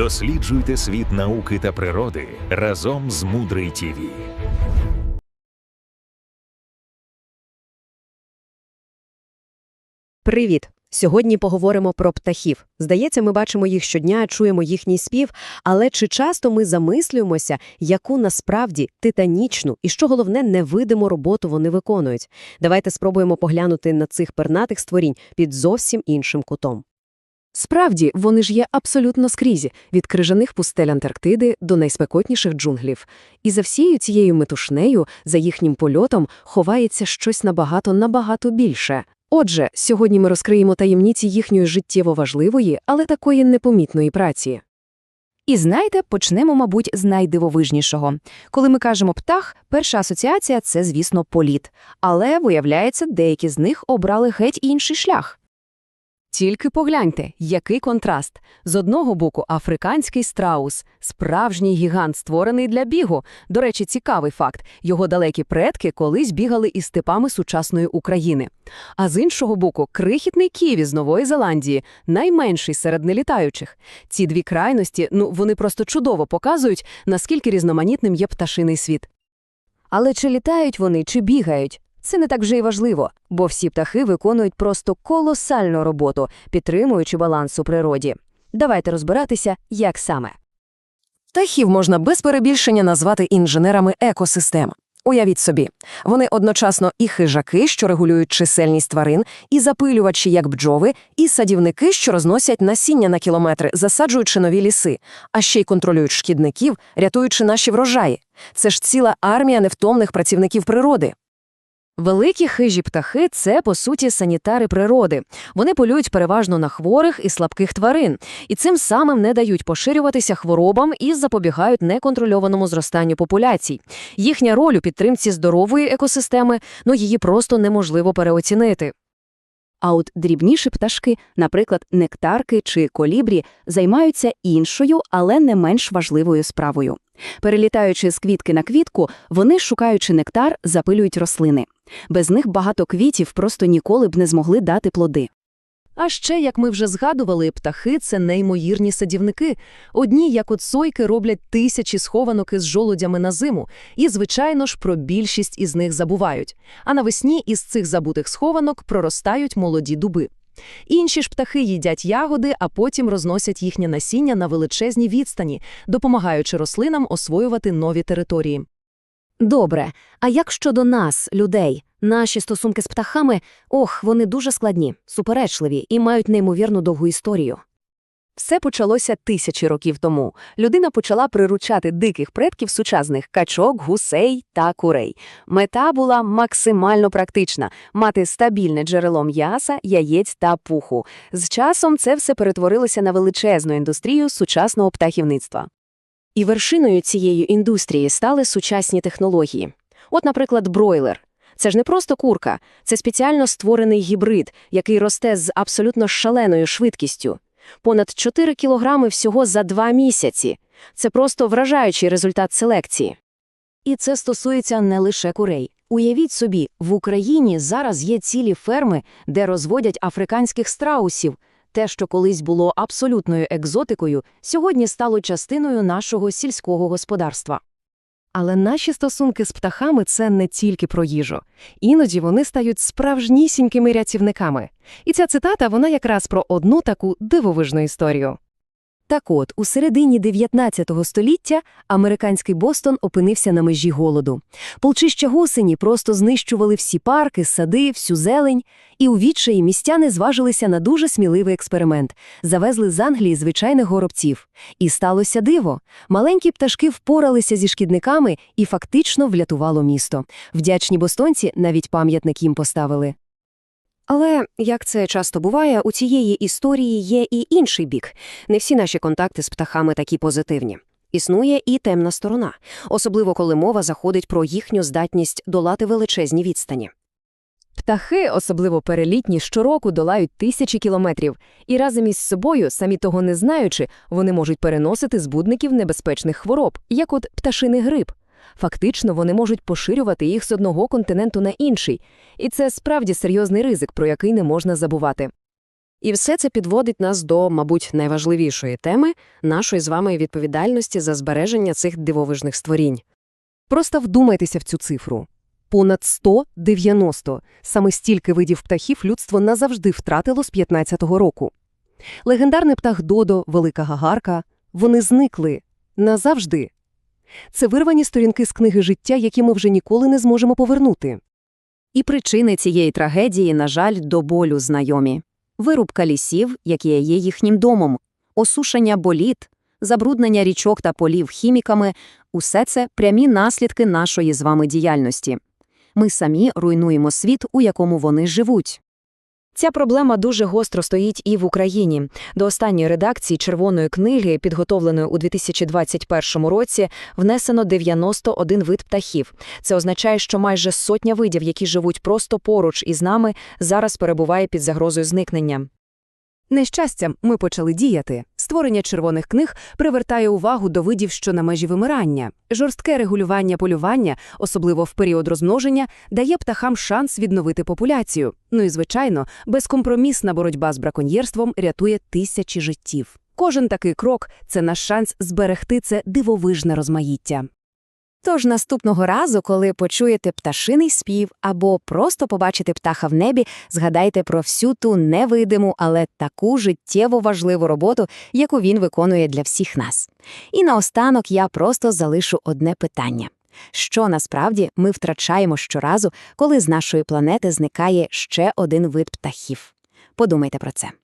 Досліджуйте світ науки та природи разом з Мудрий ТІВІ. Привіт! Сьогодні поговоримо про птахів. Здається, ми бачимо їх щодня, чуємо їхній спів, але чи часто ми замислюємося, яку насправді титанічну і, що головне, невидиму роботу вони виконують? Давайте спробуємо поглянути на цих пернатих створінь під зовсім іншим кутом. Справді, вони ж є абсолютно скрізь, від крижаних пустель Антарктиди до найспекотніших джунглів. І за всією цією метушнею, за їхнім польотом, ховається щось набагато-набагато більше. Отже, сьогодні ми розкриємо таємниці їхньої життєво важливої, але такої непомітної праці. І знаєте, почнемо, мабуть, з найдивовижнішого. Коли ми кажемо птах, перша асоціація – це, звісно, політ. Але, виявляється, деякі з них обрали геть інший шлях. Тільки погляньте, який контраст. З одного боку африканський страус, справжній гігант, створений для бігу. До речі, цікавий факт. Його далекі предки колись бігали із степами сучасної України. А з іншого боку, крихітний ківі з Нової Зеландії, найменший серед нелітаючих. Ці дві крайності, ну, вони просто чудово показують, наскільки різноманітним є пташиний світ. Але чи літають вони, чи бігають? Це не так вже й важливо, бо всі птахи виконують просто колосальну роботу, підтримуючи баланс у природі. Давайте розбиратися, як саме. Птахів можна без перебільшення назвати інженерами екосистем. Уявіть собі, вони одночасно і хижаки, що регулюють чисельність тварин, і запилювачі, як бджови, і садівники, що розносять насіння на кілометри, засаджуючи нові ліси, а ще й контролюють шкідників, рятуючи наші врожаї. Це ж ціла армія невтомних працівників природи. Великі хижі птахи – це, по суті, санітари природи. Вони полюють переважно на хворих і слабких тварин, і цим самим не дають поширюватися хворобам і запобігають неконтрольованому зростанню популяцій. Їхня роль у підтримці здорової екосистеми, ну її просто неможливо переоцінити. А от дрібніші пташки, наприклад, нектарки чи колібрі, займаються іншою, але не менш важливою справою. Перелітаючи з квітки на квітку, вони, шукаючи нектар, запилюють рослини. Без них багато квітів просто ніколи б не змогли дати плоди. А ще, як ми вже згадували, птахи – це неймовірні садівники. Одні, як от сойки, роблять тисячі схованок із жолудями на зиму, і, звичайно ж, про більшість із них забувають. А навесні із цих забутих схованок проростають молоді дуби. Інші ж птахи їдять ягоди, а потім розносять їхнє насіння на величезній відстані, допомагаючи рослинам освоювати нові території. Добре, а як щодо нас, людей? Наші стосунки з птахами, ох, вони дуже складні, суперечливі і мають неймовірно довгу історію. Все почалося тисячі років тому. Людина почала приручати диких предків сучасних качок, гусей та курей. Мета була максимально практична – мати стабільне джерело м'яса, яєць та пуху. З часом це все перетворилося на величезну індустрію сучасного птахівництва. І вершиною цієї індустрії стали сучасні технології. От, наприклад, бройлер. Це ж не просто курка, це спеціально створений гібрид, який росте з абсолютно шаленою швидкістю. Понад 4 кілограми всього за два місяці. Це просто вражаючий результат селекції. І це стосується не лише курей. Уявіть собі, в Україні зараз є цілі ферми, де розводять африканських страусів. Те, що колись було абсолютною екзотикою, сьогодні стало частиною нашого сільського господарства. Але наші стосунки з птахами – це не тільки про їжу. Іноді вони стають справжнісінькими рятівниками. І ця цитата, вона якраз про одну таку дивовижну історію. Так от, у середині 19 століття американський Бостон опинився на межі голоду. Полчища гусені просто знищували всі парки, сади, всю зелень, і у відчаї містяни зважилися на дуже сміливий експеримент. Завезли з Англії звичайних горобців. І сталося диво. Маленькі пташки впоралися зі шкідниками і фактично врятувало місто. Вдячні бостонці навіть пам'ятник їм поставили. Але, як це часто буває, у цієї історії є і інший бік. Не всі наші контакти з птахами такі позитивні. Існує і темна сторона, особливо коли мова заходить про їхню здатність долати величезні відстані. Птахи, особливо перелітні, щороку долають тисячі кілометрів, і разом із собою, самі того не знаючи, вони можуть переносити збудників небезпечних хвороб, як от пташиний грип. Фактично, вони можуть поширювати їх з одного континенту на інший, і це справді серйозний ризик, про який не можна забувати. І все це підводить нас до, мабуть, найважливішої теми нашої з вами відповідальності за збереження цих дивовижних створінь. Просто вдумайтеся в цю цифру. Понад 190. Саме стільки видів птахів людство назавжди втратило з 15-го року. Легендарний птах Додо, велика гагарка – вони зникли. Назавжди. Це вирвані сторінки з книги життя, які ми вже ніколи не зможемо повернути. І причини цієї трагедії, на жаль, до болю знайомі. Вирубка лісів, які є їхнім домом, осушення боліт, забруднення річок та полів хіміками – усе це прямі наслідки нашої з вами діяльності. Ми самі руйнуємо світ, у якому вони живуть. Ця проблема дуже гостро стоїть і в Україні. До останньої редакції «Червоної книги», підготовленої у 2021 році, внесено 91 вид птахів. Це означає, що майже сотня видів, які живуть просто поруч із нами, зараз перебуває під загрозою зникнення. Нещастям ми почали діяти. Створення червоних книг привертає увагу до видів, що на межі вимирання. Жорстке регулювання полювання, особливо в період розмноження, дає птахам шанс відновити популяцію. Ну і, звичайно, безкомпромісна боротьба з браконьєрством рятує тисячі життів. Кожен такий крок – це наш шанс зберегти це дивовижне розмаїття. Тож наступного разу, коли почуєте пташиний спів або просто побачите птаха в небі, згадайте про всю ту невидиму, але таку життєво важливу роботу, яку він виконує для всіх нас. І наостанок я просто залишу одне питання. Що насправді ми втрачаємо щоразу, коли з нашої планети зникає ще один вид птахів? Подумайте про це.